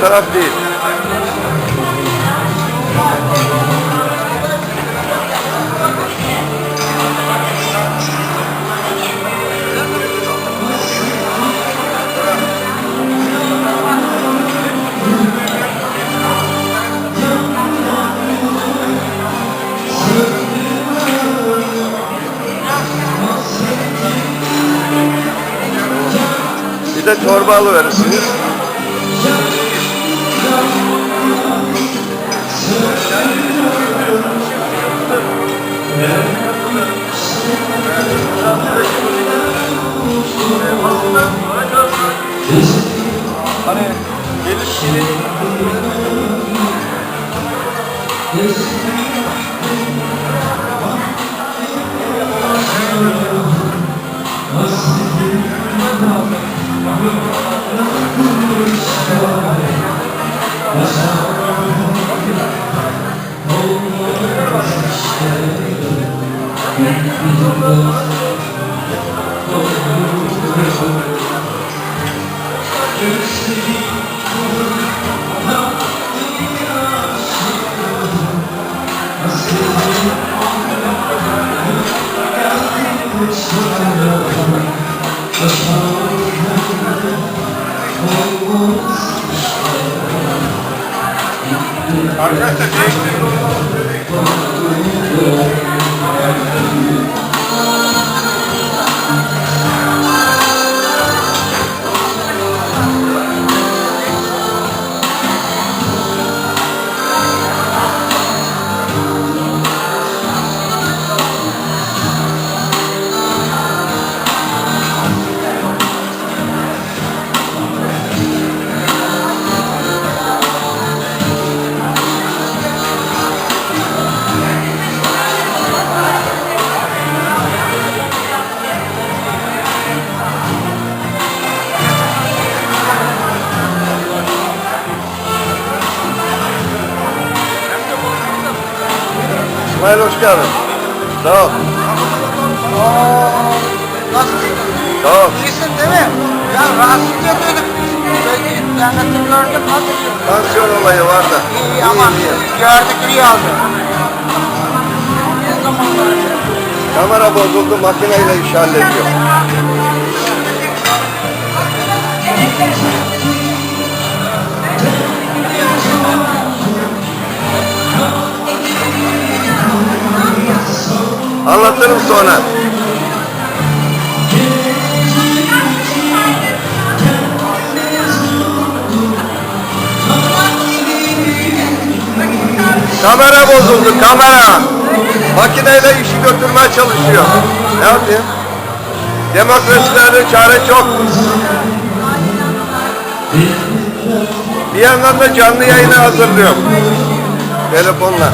fotoğraf değil. Bir de torba alıverirsiniz. Ol. İyisin değil mi? Ya rahatsız ediyorduk. Belki internette gördüm. Nasılsın? Tansiyon olayı var da. İyi ama gördük iyi oldu. Kamera bozuldu makineyle iş hallediyor. Anlatırım sonra. Kamera bozuldu, kamera. Makineyle işi götürmeye çalışıyor. Ne yapayım? Demokrasilerde çare çok. Bir yandan da canlı yayını hazırlıyorum. Telefonla.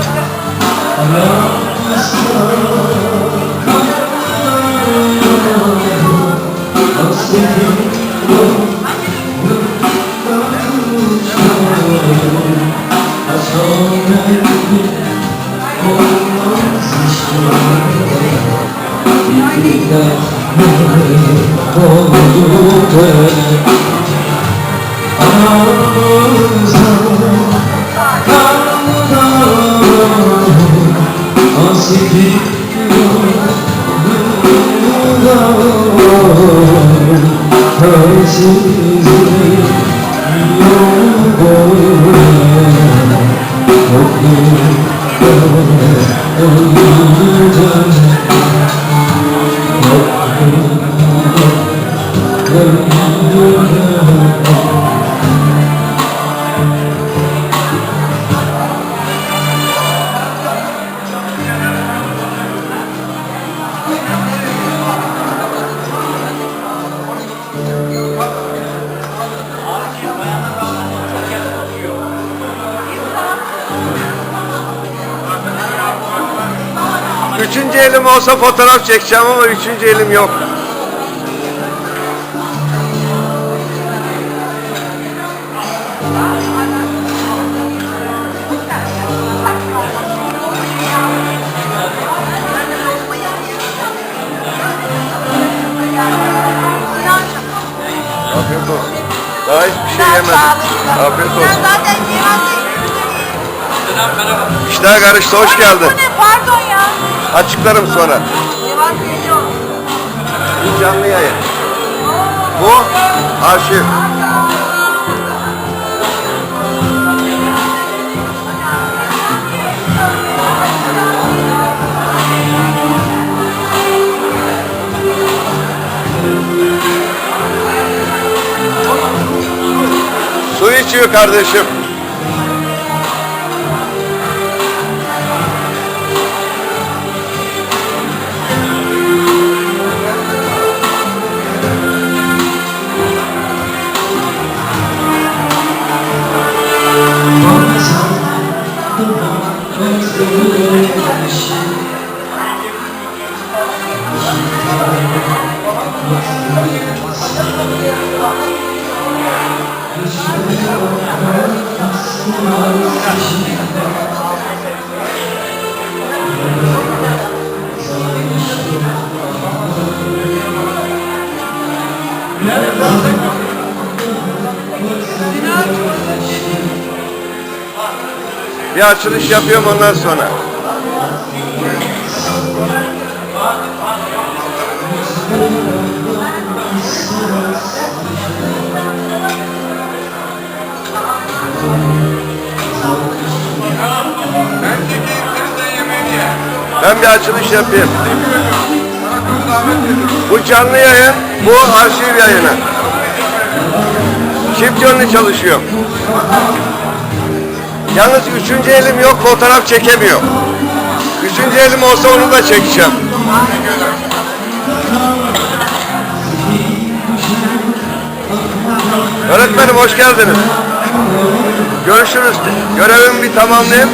Oh, Üçüncü elim olsa fotoğraf çekeceğim ama üçüncü elim yok. Afiyet olsun. Daha hiçbir şey yemedim. Afiyet olsun. zaten yemezdim. İşler karıştı, hoş geldin. Pardon ya. Açıklarım sonra. Bu canlı yayın. Bu arşiv. Su içiyor kardeşim. Bir açılış yapıyorum ondan sonra. Ben bir açılış yapayım. Bu canlı yayın, bu arşiv yayını. Çift yönlü çalışıyorum. Yalnız üçüncü elim yok, fotoğraf çekemiyor. Üçüncü elim olsa onu da çekeceğim. Öğretmenim hoş geldiniz. Görüşürüz. Görevimi bir tamamlayayım.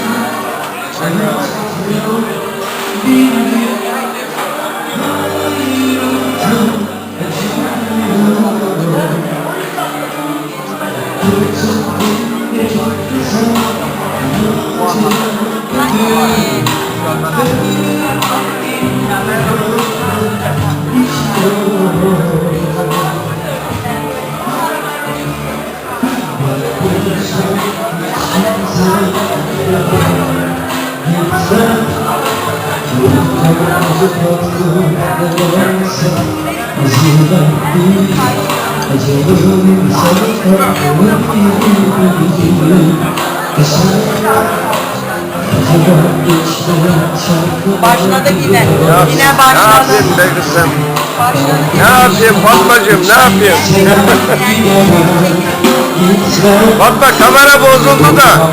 Başladı yine. Ya, Yine Ne başladı. yapayım be kızım? Başladı. Ne yapayım Fatmacığım ne yapayım? Fatma kamera bozuldu da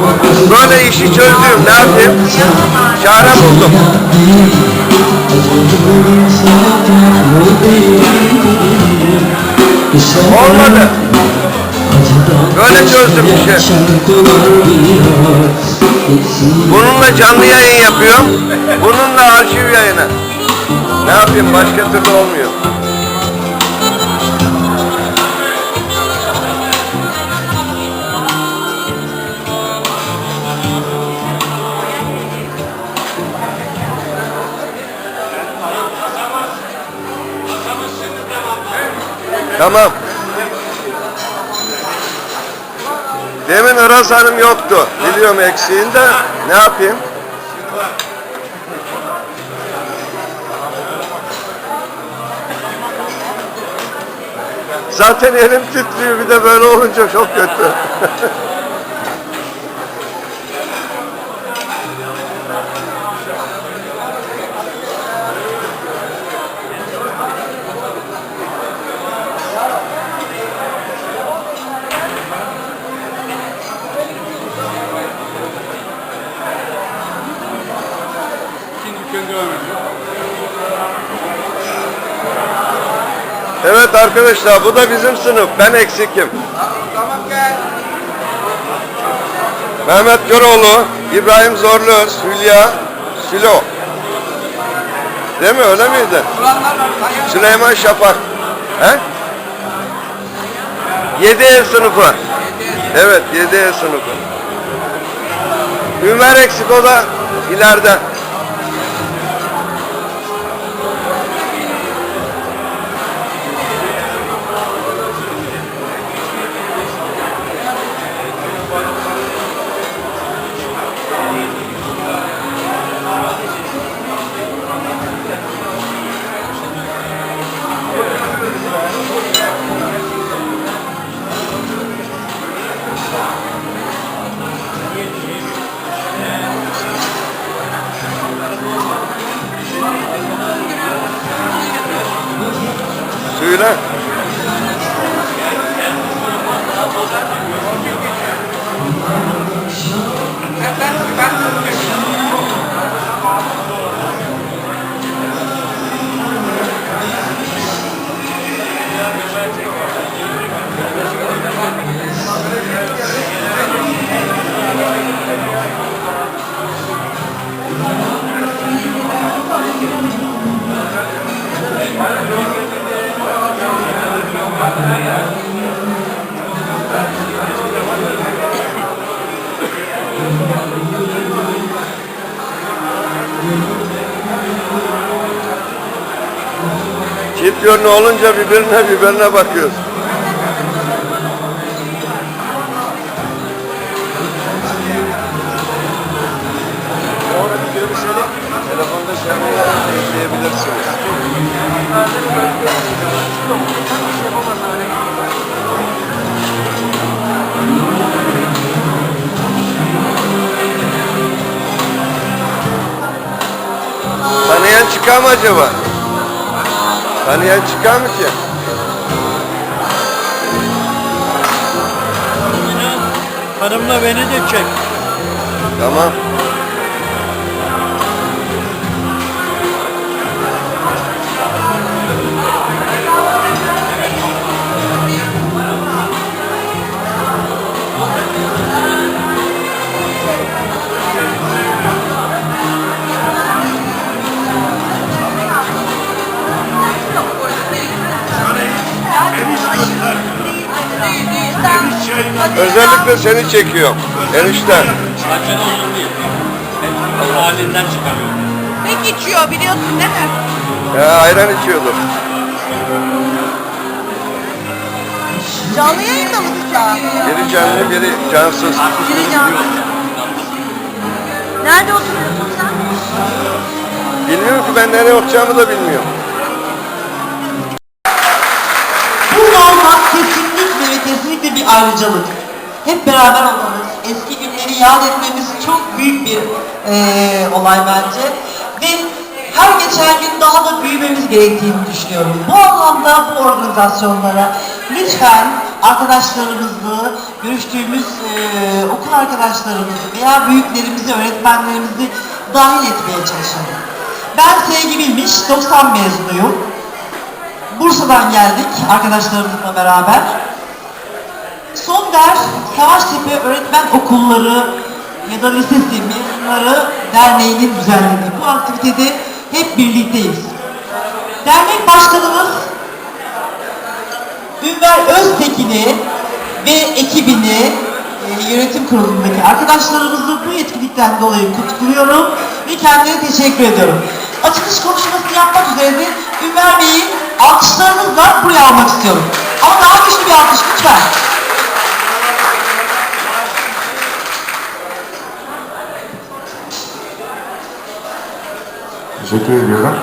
böyle işi çözdüm ne yapayım? Çare buldum. Olmadı. Böyle çözdüm işi. Bununla canlı yayın yapıyorum. Bununla arşiv yayını. Ne yapayım başka türlü olmuyor. Tamam. Demin Iraz Hanım yoktu. Biliyorum eksiğini de ne yapayım? Zaten elim titriyor bir de böyle olunca çok kötü. Evet arkadaşlar bu da bizim sınıf. Ben eksikim. Tamam gel. Mehmet Göroğlu, İbrahim Zorluöz, Hülya, Sülo. Değil mi öyle miydi? Süleyman Şafak. He? 7 sınıfı. Evet 7 sınıfı. Ömer eksik o da ileride. Yönlü olunca birbirine birbirine bakıyoruz. Telefonda sen izleyebilirsiniz. Tanıyan çıkar mı acaba? Tanıyan çıkar mı ki? Karımla beni de çek. Tamam. Özellikle seni çekiyorum. Enişte. Sakin olun diye. Ben halinden çıkarıyorum. Ne geçiyor biliyorsun değil mi? Ya ayran içiyordum. Canlı yayında mı şu an? Biri canlı, biri cansız. Biri canlı. Nerede oturuyorsun sen? Bilmiyorum ki ben nereye oturacağımı da bilmiyorum. Ayrıcalık. Hep beraber olmamız, eski günleri yad etmemiz çok büyük bir eee, olay bence. Ve her geçen gün daha da büyümemiz gerektiğini düşünüyorum. Bu anlamda bu organizasyonlara lütfen arkadaşlarımızı, görüştüğümüz eee, okul arkadaşlarımızı veya büyüklerimizi, öğretmenlerimizi dahil etmeye çalışalım. Ben Sevgi Bilmiş, 90 mezunuyum. Bursa'dan geldik arkadaşlarımızla beraber. Son ders Savaştepe Öğretmen Okulları ya da Lisesi Mezunları Derneği'nin düzenlediği bu aktivitede hep birlikteyiz. Dernek Başkanımız Ünver Öztekin'i ve ekibini e, yönetim kurulundaki arkadaşlarımızı bu etkinlikten dolayı kutluyorum ve kendilerine teşekkür ediyorum. Açılış konuşmasını yapmak üzere de Ünver Bey'i alkışlarınızla buraya almak istiyorum. Ama daha güçlü bir alkış lütfen. Teşekkür ediyorum.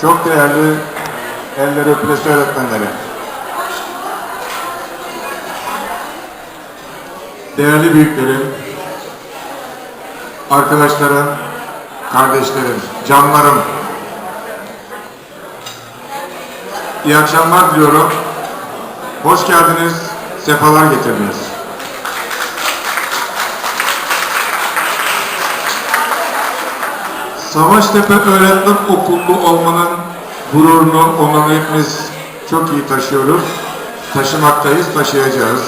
Çok değerli elleri öpülesi öğretmenleri. Değerli büyüklerim, arkadaşlarım, kardeşlerim, canlarım. İyi akşamlar diliyorum. Hoş geldiniz, sefalar getirdiniz. Savaştepe Öğretmen Okullu olmanın gururunu, onurunu hepimiz çok iyi taşıyoruz. Taşımaktayız, taşıyacağız.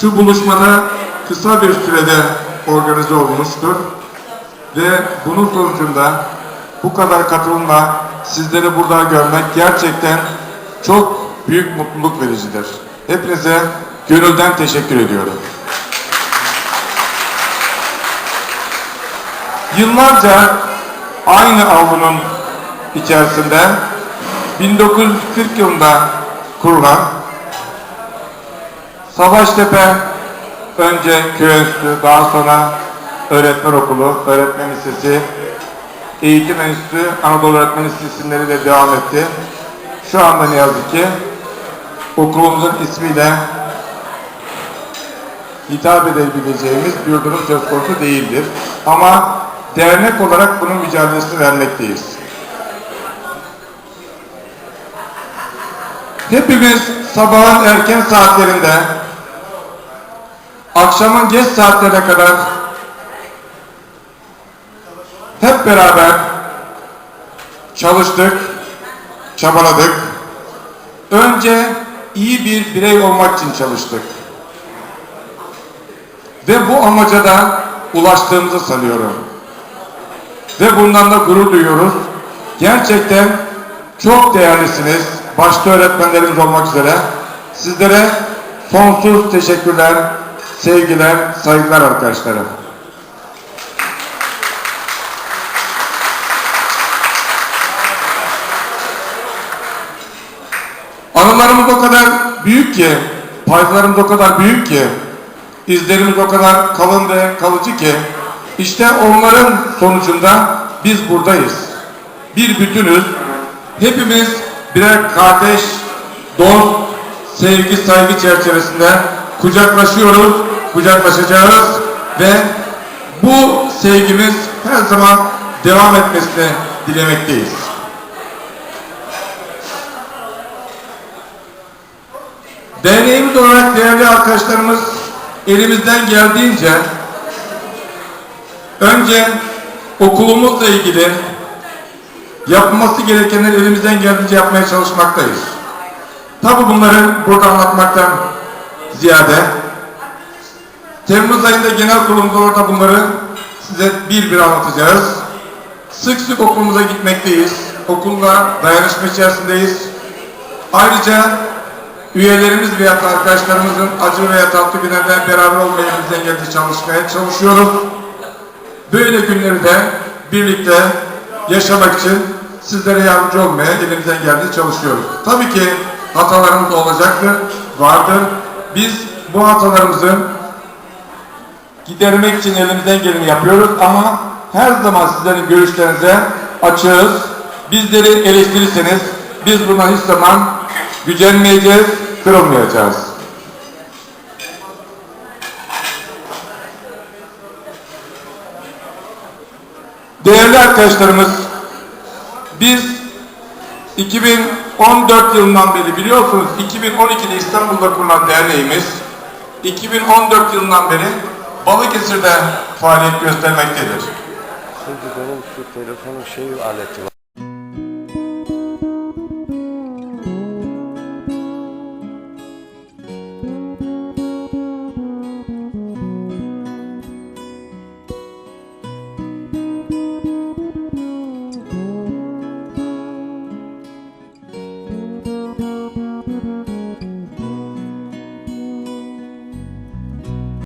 Şu buluşmada kısa bir sürede organize olmuştur. Ve bunun sonucunda bu kadar katılımla sizleri burada görmek gerçekten çok büyük mutluluk vericidir. Hepinize gönülden teşekkür ediyorum. Yıllarca aynı avlunun içerisinde 1940 yılında kurulan Savaştepe önce köy enstitüsü, daha sonra öğretmen okulu, öğretmen lisesi, eğitim enstitüsü, Anadolu Öğretmen Lisesi isimleri de devam etti. Şu anda ne yazık ki okulumuzun ismiyle hitap edebileceğimiz bir durum söz konusu değildir. Ama dernek olarak bunun mücadelesini vermekteyiz. Hepimiz sabahın erken saatlerinde akşamın geç saatlerine kadar hep beraber çalıştık, çabaladık. Önce iyi bir birey olmak için çalıştık. Ve bu amaca da ulaştığımızı sanıyorum. Ve bundan da gurur duyuyoruz. Gerçekten çok değerlisiniz. Başta öğretmenlerimiz olmak üzere. Sizlere sonsuz teşekkürler, sevgiler, saygılar arkadaşlarım. Anılarımız o kadar büyük ki, paydalarımız o kadar büyük ki, izlerimiz o kadar kalın ve kalıcı ki, işte onların sonucunda biz buradayız. Bir bütünüz. Hepimiz birer kardeş, dost, sevgi, saygı çerçevesinde kucaklaşıyoruz, kucaklaşacağız ve bu sevgimiz her zaman devam etmesini dilemekteyiz. Derneğimiz olarak değerli arkadaşlarımız elimizden geldiğince önce okulumuzla ilgili yapılması gerekenleri elimizden geldiğince yapmaya çalışmaktayız. Tabi bunları burada anlatmaktan ziyade Temmuz ayında genel kurulumuzda orada bunları size bir bir anlatacağız. Sık sık okulumuza gitmekteyiz. Okulla dayanışma içerisindeyiz. Ayrıca üyelerimiz veya arkadaşlarımızın acı veya tatlı günlerde beraber olmaya elimizden geldiği çalışmaya çalışıyoruz. Böyle günleri de birlikte yaşamak için sizlere yardımcı olmaya elimizden geldiği çalışıyoruz. Tabii ki hatalarımız olacaktır, vardır. Biz bu hatalarımızı gidermek için elimizden geleni yapıyoruz ama her zaman sizlerin görüşlerinize açığız. Bizleri eleştirirseniz biz buna hiç zaman gücenmeyeceğiz, kırılmayacağız. Değerli arkadaşlarımız, biz 2014 yılından beri biliyorsunuz 2012'de İstanbul'da kurulan derneğimiz 2014 yılından beri Balıkesir'de faaliyet göstermektedir. Şimdi benim şu telefonun şey aleti